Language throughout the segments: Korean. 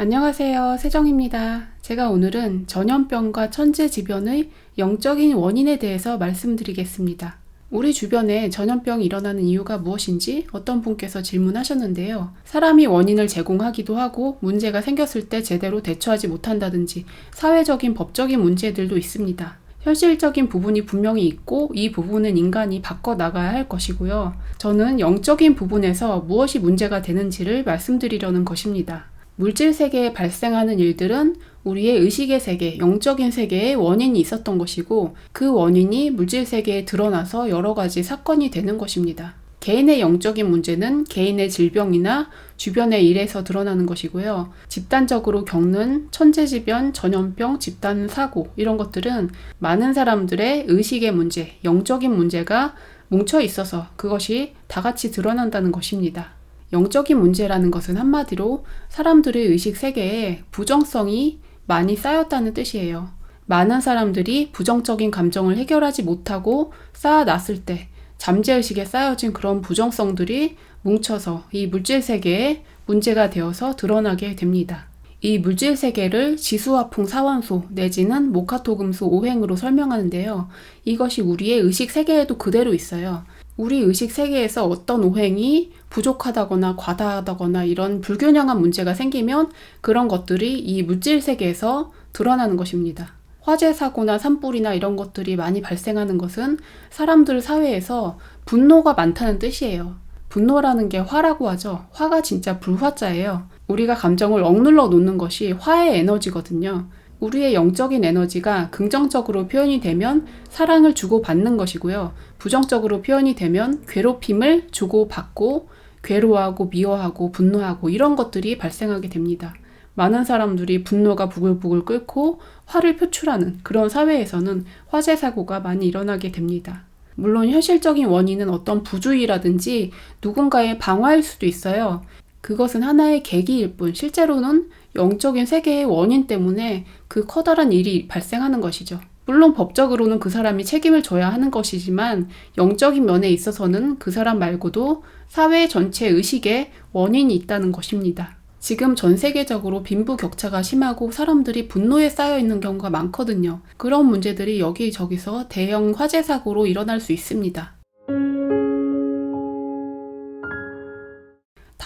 안녕하세요. 세정입니다. 제가 오늘은 전염병과 천재지변의 영적인 원인에 대해서 말씀드리겠습니다. 우리 주변에 전염병이 일어나는 이유가 무엇인지 어떤 분께서 질문하셨는데요. 사람이 원인을 제공하기도 하고 문제가 생겼을 때 제대로 대처하지 못한다든지 사회적인 법적인 문제들도 있습니다. 현실적인 부분이 분명히 있고 이 부분은 인간이 바꿔 나가야 할 것이고요. 저는 영적인 부분에서 무엇이 문제가 되는지를 말씀드리려는 것입니다. 물질 세계에 발생하는 일들은 우리의 의식의 세계, 영적인 세계에 원인이 있었던 것이고 그 원인이 물질 세계에 드러나서 여러 가지 사건이 되는 것입니다. 개인의 영적인 문제는 개인의 질병이나 주변의 일에서 드러나는 것이고요. 집단적으로 겪는 천재지변, 전염병, 집단 사고 이런 것들은 많은 사람들의 의식의 문제, 영적인 문제가 뭉쳐 있어서 그것이 다 같이 드러난다는 것입니다. 영적인 문제라는 것은 한마디로 사람들의 의식 세계에 부정성이 많이 쌓였다는 뜻이에요. 많은 사람들이 부정적인 감정을 해결하지 못하고 쌓아놨을 때 잠재의식에 쌓여진 그런 부정성들이 뭉쳐서 이 물질 세계에 문제가 되어서 드러나게 됩니다. 이 물질 세계를 지수화풍 사원소 내지는 모카토금수 오행으로 설명하는데요. 이것이 우리의 의식 세계에도 그대로 있어요. 우리 의식 세계에서 어떤 오행이 부족하다거나 과다하다거나 이런 불균형한 문제가 생기면 그런 것들이 이 물질 세계에서 드러나는 것입니다. 화재 사고나 산불이나 이런 것들이 많이 발생하는 것은 사람들 사회에서 분노가 많다는 뜻이에요. 분노라는 게 화라고 하죠. 화가 진짜 불화자예요. 우리가 감정을 억눌러 놓는 것이 화의 에너지거든요. 우리의 영적인 에너지가 긍정적으로 표현이 되면 사랑을 주고받는 것이고요. 부정적으로 표현이 되면 괴롭힘을 주고받고 괴로워하고 미워하고 분노하고 이런 것들이 발생하게 됩니다. 많은 사람들이 분노가 부글부글 끓고 화를 표출하는 그런 사회에서는 화재 사고가 많이 일어나게 됩니다. 물론 현실적인 원인은 어떤 부주의라든지 누군가의 방화일 수도 있어요. 그것은 하나의 계기일 뿐 실제로는 영적인 세계의 원인 때문에 그 커다란 일이 발생하는 것이죠. 물론 법적으로는 그 사람이 책임을 져야 하는 것이지만 영적인 면에 있어서는 그 사람 말고도 사회 전체 의식에 원인이 있다는 것입니다. 지금 전 세계적으로 빈부 격차가 심하고 사람들이 분노에 쌓여 있는 경우가 많거든요. 그런 문제들이 여기저기서 대형 화재 사고로 일어날 수 있습니다.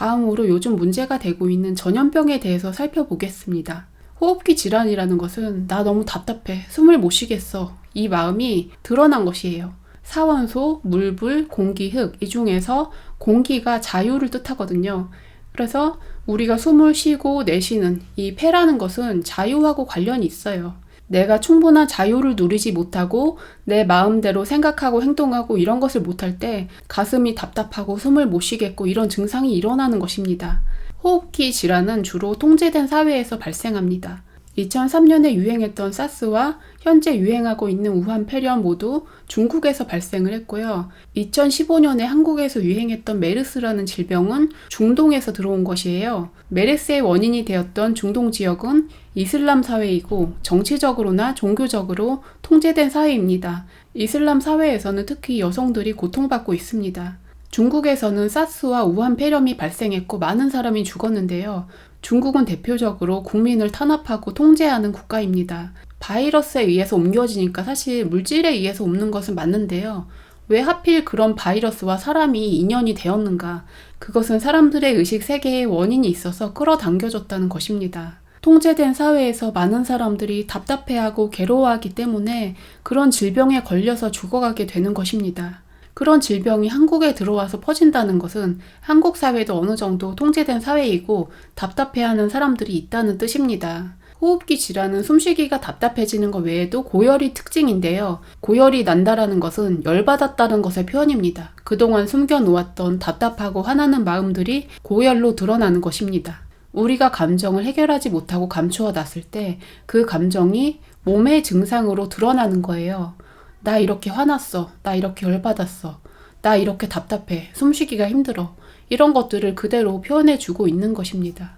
다음으로 요즘 문제가 되고 있는 전염병에 대해서 살펴보겠습니다. 호흡기 질환이라는 것은 나 너무 답답해. 숨을 못 쉬겠어. 이 마음이 드러난 것이에요. 사원소, 물불, 공기, 흙, 이 중에서 공기가 자유를 뜻하거든요. 그래서 우리가 숨을 쉬고 내쉬는 이 폐라는 것은 자유하고 관련이 있어요. 내가 충분한 자유를 누리지 못하고 내 마음대로 생각하고 행동하고 이런 것을 못할 때 가슴이 답답하고 숨을 못 쉬겠고 이런 증상이 일어나는 것입니다. 호흡기 질환은 주로 통제된 사회에서 발생합니다. 2003년에 유행했던 사스와 현재 유행하고 있는 우한 폐렴 모두 중국에서 발생을 했고요. 2015년에 한국에서 유행했던 메르스라는 질병은 중동에서 들어온 것이에요. 메르스의 원인이 되었던 중동 지역은 이슬람 사회이고 정치적으로나 종교적으로 통제된 사회입니다. 이슬람 사회에서는 특히 여성들이 고통받고 있습니다. 중국에서는 사스와 우한 폐렴이 발생했고 많은 사람이 죽었는데요. 중국은 대표적으로 국민을 탄압하고 통제하는 국가입니다. 바이러스에 의해서 옮겨지니까 사실 물질에 의해서 옮는 것은 맞는데요. 왜 하필 그런 바이러스와 사람이 인연이 되었는가? 그것은 사람들의 의식 세계에 원인이 있어서 끌어당겨졌다는 것입니다. 통제된 사회에서 많은 사람들이 답답해하고 괴로워하기 때문에 그런 질병에 걸려서 죽어가게 되는 것입니다. 그런 질병이 한국에 들어와서 퍼진다는 것은 한국 사회도 어느 정도 통제된 사회이고 답답해하는 사람들이 있다는 뜻입니다. 호흡기 질환은 숨쉬기가 답답해지는 것 외에도 고열이 특징인데요. 고열이 난다라는 것은 열받았다는 것의 표현입니다. 그동안 숨겨놓았던 답답하고 화나는 마음들이 고열로 드러나는 것입니다. 우리가 감정을 해결하지 못하고 감추어 놨을 때 그 감정이 몸의 증상으로 드러나는 거예요. 나 이렇게 화났어. 나 이렇게 열받았어. 나 이렇게 답답해. 숨쉬기가 힘들어. 이런 것들을 그대로 표현해 주고 있는 것입니다.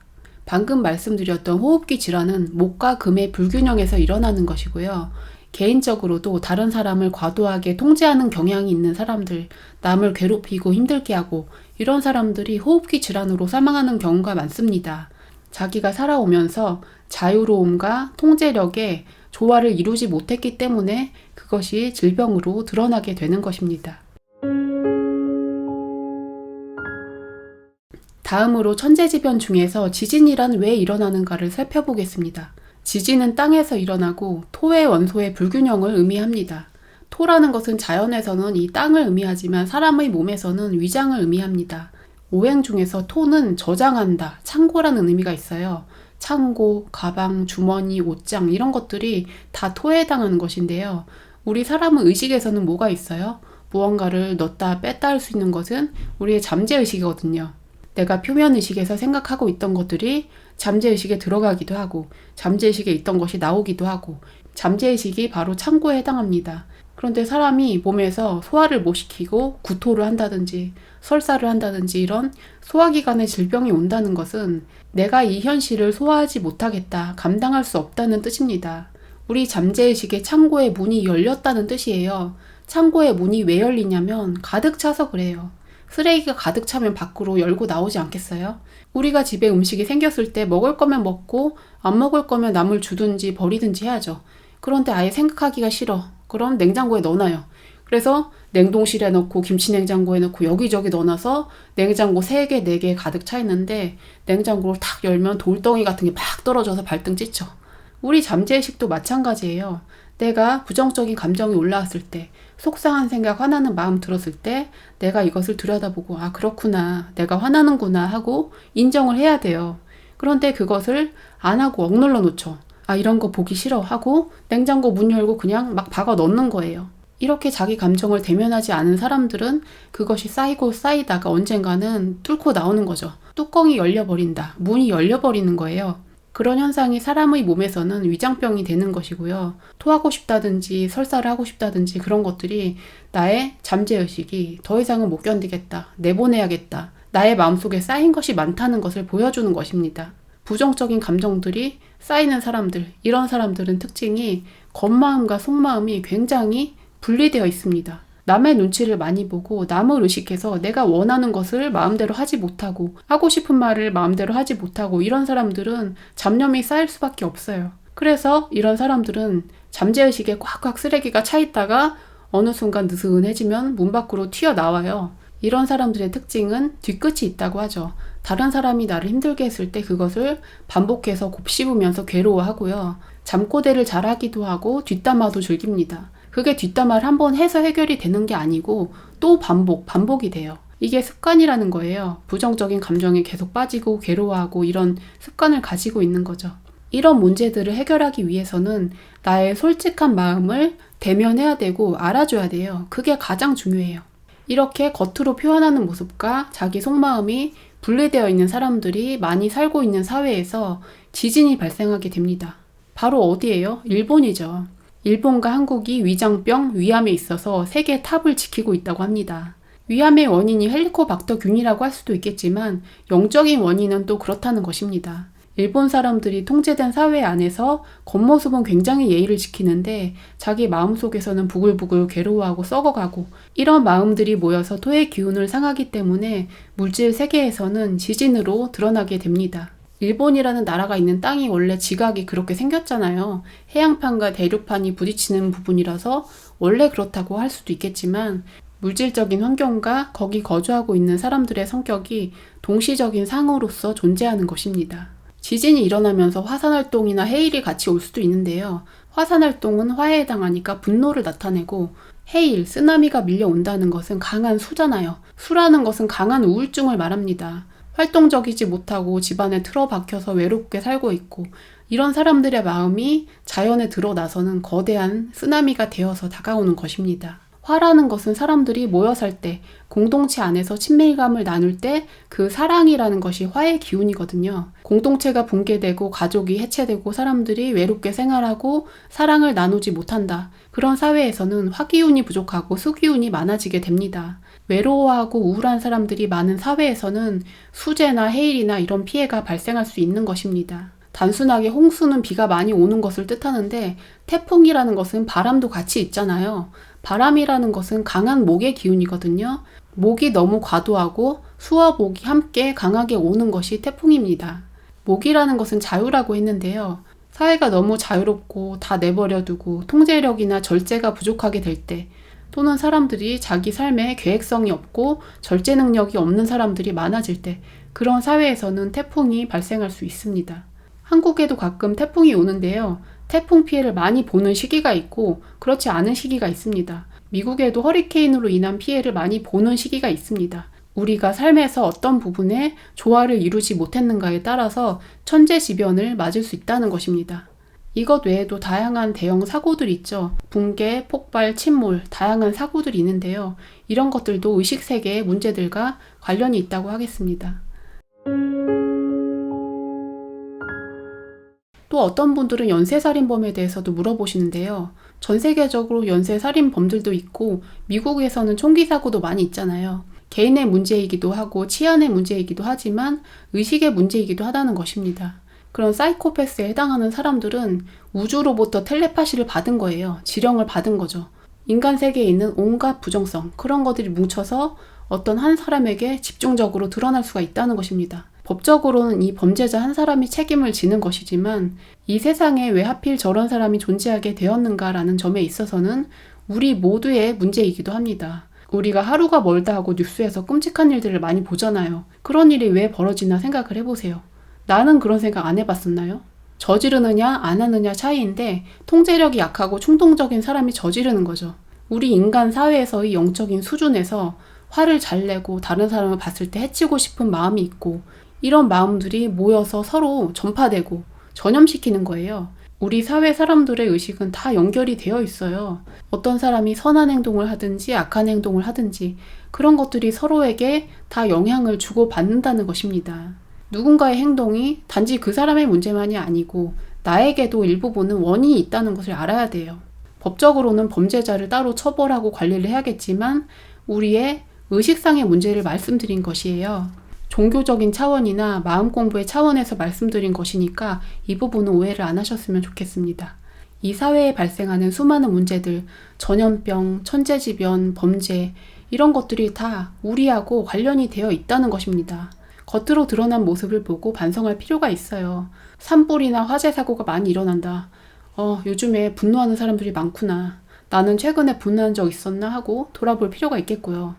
방금 말씀드렸던 호흡기 질환은 목과 금의 불균형에서 일어나는 것이고요. 개인적으로도 다른 사람을 과도하게 통제하는 경향이 있는 사람들, 남을 괴롭히고 힘들게 하고 이런 사람들이 호흡기 질환으로 사망하는 경우가 많습니다. 자기가 살아오면서 자유로움과 통제력에 조화를 이루지 못했기 때문에 그것이 질병으로 드러나게 되는 것입니다. 다음으로 천재지변 중에서 지진이란 왜 일어나는가를 살펴보겠습니다. 지진은 땅에서 일어나고 토의 원소의 불균형을 의미합니다. 토라는 것은 자연에서는 이 땅을 의미하지만 사람의 몸에서는 위장을 의미합니다. 오행 중에서 토는 저장한다, 창고라는 의미가 있어요. 창고, 가방, 주머니, 옷장 이런 것들이 다 토에 해당하는 것인데요. 우리 사람의 의식에서는 뭐가 있어요? 무언가를 넣었다 뺐다 할 수 있는 것은 우리의 잠재의식이거든요. 내가 표면의식에서 생각하고 있던 것들이 잠재의식에 들어가기도 하고 잠재의식에 있던 것이 나오기도 하고 잠재의식이 바로 창고에 해당합니다. 그런데 사람이 몸에서 소화를 못 시키고 구토를 한다든지 설사를 한다든지 이런 소화기관에 질병이 온다는 것은 내가 이 현실을 소화하지 못하겠다, 감당할 수 없다는 뜻입니다. 우리 잠재의식의 창고의 문이 열렸다는 뜻이에요. 창고의 문이 왜 열리냐면 가득 차서 그래요. 쓰레기가 가득 차면 밖으로 열고 나오지 않겠어요? 우리가 집에 음식이 생겼을 때 먹을 거면 먹고 안 먹을 거면 남을 주든지 버리든지 해야죠. 그런데 아예 생각하기가 싫어. 그럼 냉장고에 넣어놔요. 그래서 냉동실에 넣고 김치 냉장고에 넣고 여기저기 넣어놔서 냉장고 3개, 4개 가득 차 있는데 냉장고를 탁 열면 돌덩이 같은 게 막 떨어져서 발등 찢죠. 우리 잠재의식도 마찬가지예요. 내가 부정적인 감정이 올라왔을 때, 속상한 생각, 화나는 마음 들었을 때, 내가 이것을 들여다보고, 아, 그렇구나. 내가 화나는구나 하고 인정을 해야 돼요. 그런데 그것을 안 하고 억눌러 놓죠. 아, 이런 거 보기 싫어 하고 냉장고 문 열고 그냥 막 박아 넣는 거예요. 이렇게 자기 감정을 대면하지 않은 사람들은 그것이 쌓이고 쌓이다가 언젠가는 뚫고 나오는 거죠. 뚜껑이 열려버린다. 문이 열려버리는 거예요. 그런 현상이 사람의 몸에서는 위장병이 되는 것이고요. 토하고 싶다든지 설사를 하고 싶다든지 그런 것들이 나의 잠재의식이 더 이상은 못 견디겠다. 내보내야겠다. 나의 마음속에 쌓인 것이 많다는 것을 보여주는 것입니다. 부정적인 감정들이 쌓이는 사람들, 이런 사람들은 특징이 겉마음과 속마음이 굉장히 분리되어 있습니다. 남의 눈치를 많이 보고 남을 의식해서 내가 원하는 것을 마음대로 하지 못하고 하고 싶은 말을 마음대로 하지 못하고 이런 사람들은 잡념이 쌓일 수밖에 없어요. 그래서 이런 사람들은 잠재의식에 꽉꽉 쓰레기가 차 있다가 어느 순간 느슨해지면 문 밖으로 튀어나와요. 이런 사람들의 특징은 뒤끝이 있다고 하죠. 다른 사람이 나를 힘들게 했을 때 그것을 반복해서 곱씹으면서 괴로워하고요. 잠꼬대를 잘하기도 하고 뒷담화도 즐깁니다. 그게 뒷담화를 한 번 해서 해결이 되는 게 아니고 또 반복, 반복이 돼요. 이게 습관이라는 거예요. 부정적인 감정에 계속 빠지고 괴로워하고 이런 습관을 가지고 있는 거죠. 이런 문제들을 해결하기 위해서는 나의 솔직한 마음을 대면해야 되고 알아줘야 돼요. 그게 가장 중요해요. 이렇게 겉으로 표현하는 모습과 자기 속마음이 분리되어 있는 사람들이 많이 살고 있는 사회에서 지진이 발생하게 됩니다. 바로 어디예요? 일본이죠. 일본과 한국이 위장병, 위암에 있어서 세계 탑을 지키고 있다고 합니다. 위암의 원인이 헬리코박터균이라고 할 수도 있겠지만 영적인 원인은 또 그렇다는 것입니다. 일본 사람들이 통제된 사회 안에서 겉모습은 굉장히 예의를 지키는데 자기 마음속에서는 부글부글 괴로워하고 썩어가고 이런 마음들이 모여서 토의 기운을 상하기 때문에 물질 세계에서는 지진으로 드러나게 됩니다. 일본이라는 나라가 있는 땅이 원래 지각이 그렇게 생겼잖아요. 해양판과 대륙판이 부딪히는 부분이라서 원래 그렇다고 할 수도 있겠지만 물질적인 환경과 거기 거주하고 있는 사람들의 성격이 동시적인 상으로서 존재하는 것입니다. 지진이 일어나면서 화산활동이나 해일이 같이 올 수도 있는데요. 화산활동은 화해에 해당하니까 분노를 나타내고 해일, 쓰나미가 밀려온다는 것은 강한 수잖아요. 수라는 것은 강한 우울증을 말합니다. 활동적이지 못하고 집안에 틀어박혀서 외롭게 살고 있고 이런 사람들의 마음이 자연에 드러나서는 거대한 쓰나미가 되어서 다가오는 것입니다. 화라는 것은 사람들이 모여 살 때, 공동체 안에서 친밀감을 나눌 때 그 사랑이라는 것이 화의 기운이거든요. 공동체가 붕괴되고 가족이 해체되고 사람들이 외롭게 생활하고 사랑을 나누지 못한다. 그런 사회에서는 화기운이 부족하고 수기운이 많아지게 됩니다. 외로워하고 우울한 사람들이 많은 사회에서는 수재나 해일이나 이런 피해가 발생할 수 있는 것입니다. 단순하게 홍수는 비가 많이 오는 것을 뜻하는데 태풍이라는 것은 바람도 같이 있잖아요. 바람이라는 것은 강한 목의 기운이거든요. 목이 너무 과도하고 수와 목이 함께 강하게 오는 것이 태풍입니다. 목이라는 것은 자유라고 했는데요. 사회가 너무 자유롭고 다 내버려두고 통제력이나 절제가 부족하게 될 때, 또는 사람들이 자기 삶에 계획성이 없고 절제 능력이 없는 사람들이 많아질 때, 그런 사회에서는 태풍이 발생할 수 있습니다. 한국에도 가끔 태풍이 오는데요. 태풍 피해를 많이 보는 시기가 있고, 그렇지 않은 시기가 있습니다. 미국에도 허리케인으로 인한 피해를 많이 보는 시기가 있습니다. 우리가 삶에서 어떤 부분에 조화를 이루지 못했는가에 따라서 천재지변을 맞을 수 있다는 것입니다. 이것 외에도 다양한 대형 사고들 있죠. 붕괴, 폭발, 침몰, 다양한 사고들이 있는데요. 이런 것들도 의식 세계의 문제들과 관련이 있다고 하겠습니다. 또 어떤 분들은 연쇄살인범에 대해서도 물어보시는데요. 전 세계적으로 연쇄살인범들도 있고 미국에서는 총기 사고도 많이 있잖아요. 개인의 문제이기도 하고 치안의 문제이기도 하지만 의식의 문제이기도 하다는 것입니다. 그런 사이코패스에 해당하는 사람들은 우주로부터 텔레파시를 받은 거예요. 지령을 받은 거죠. 인간 세계에 있는 온갖 부정성, 그런 것들이 뭉쳐서 어떤 한 사람에게 집중적으로 드러날 수가 있다는 것입니다. 법적으로는 이 범죄자 한 사람이 책임을 지는 것이지만 이 세상에 왜 하필 저런 사람이 존재하게 되었는가라는 점에 있어서는 우리 모두의 문제이기도 합니다. 우리가 하루가 멀다 하고 뉴스에서 끔찍한 일들을 많이 보잖아요. 그런 일이 왜 벌어지나 생각을 해보세요. 나는 그런 생각 안 해봤었나요? 저지르느냐 안 하느냐 차이인데 통제력이 약하고 충동적인 사람이 저지르는 거죠. 우리 인간 사회에서의 영적인 수준에서 화를 잘 내고 다른 사람을 봤을 때 해치고 싶은 마음이 있고 이런 마음들이 모여서 서로 전파되고 전염시키는 거예요. 우리 사회 사람들의 의식은 다 연결이 되어 있어요. 어떤 사람이 선한 행동을 하든지 악한 행동을 하든지 그런 것들이 서로에게 다 영향을 주고 받는다는 것입니다. 누군가의 행동이 단지 그 사람의 문제만이 아니고 나에게도 일부분은 원인이 있다는 것을 알아야 돼요. 법적으로는 범죄자를 따로 처벌하고 관리를 해야겠지만 우리의 의식상의 문제를 말씀드린 것이에요. 종교적인 차원이나 마음 공부의 차원에서 말씀드린 것이니까 이 부분은 오해를 안 하셨으면 좋겠습니다. 이 사회에 발생하는 수많은 문제들, 전염병, 천재지변, 범죄, 이런 것들이 다 우리하고 관련이 되어 있다는 것입니다. 겉으로 드러난 모습을 보고 반성할 필요가 있어요. 산불이나 화재 사고가 많이 일어난다. 어, 요즘에 분노하는 사람들이 많구나. 나는 최근에 분노한 적 있었나 하고 돌아볼 필요가 있겠고요.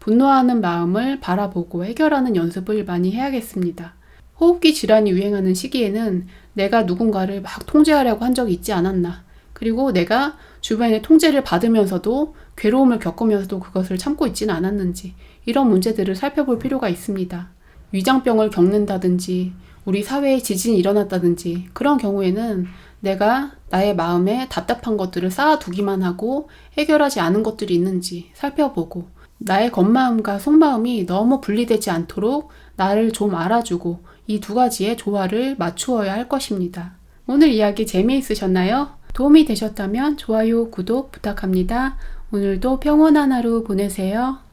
분노하는 마음을 바라보고 해결하는 연습을 많이 해야겠습니다. 호흡기 질환이 유행하는 시기에는 내가 누군가를 막 통제하려고 한 적이 있지 않았나. 그리고 내가 주변에 통제를 받으면서도 괴로움을 겪으면서도 그것을 참고 있지는 않았는지 이런 문제들을 살펴볼 필요가 있습니다. 위장병을 겪는다든지 우리 사회에 지진이 일어났다든지 그런 경우에는 내가 나의 마음에 답답한 것들을 쌓아두기만 하고 해결하지 않은 것들이 있는지 살펴보고 나의 겉마음과 속마음이 너무 분리되지 않도록 나를 좀 알아주고 이 두 가지의 조화를 맞추어야 할 것입니다. 오늘 이야기 재미있으셨나요? 도움이 되셨다면 좋아요, 구독 부탁합니다. 오늘도 평온한 하루 보내세요.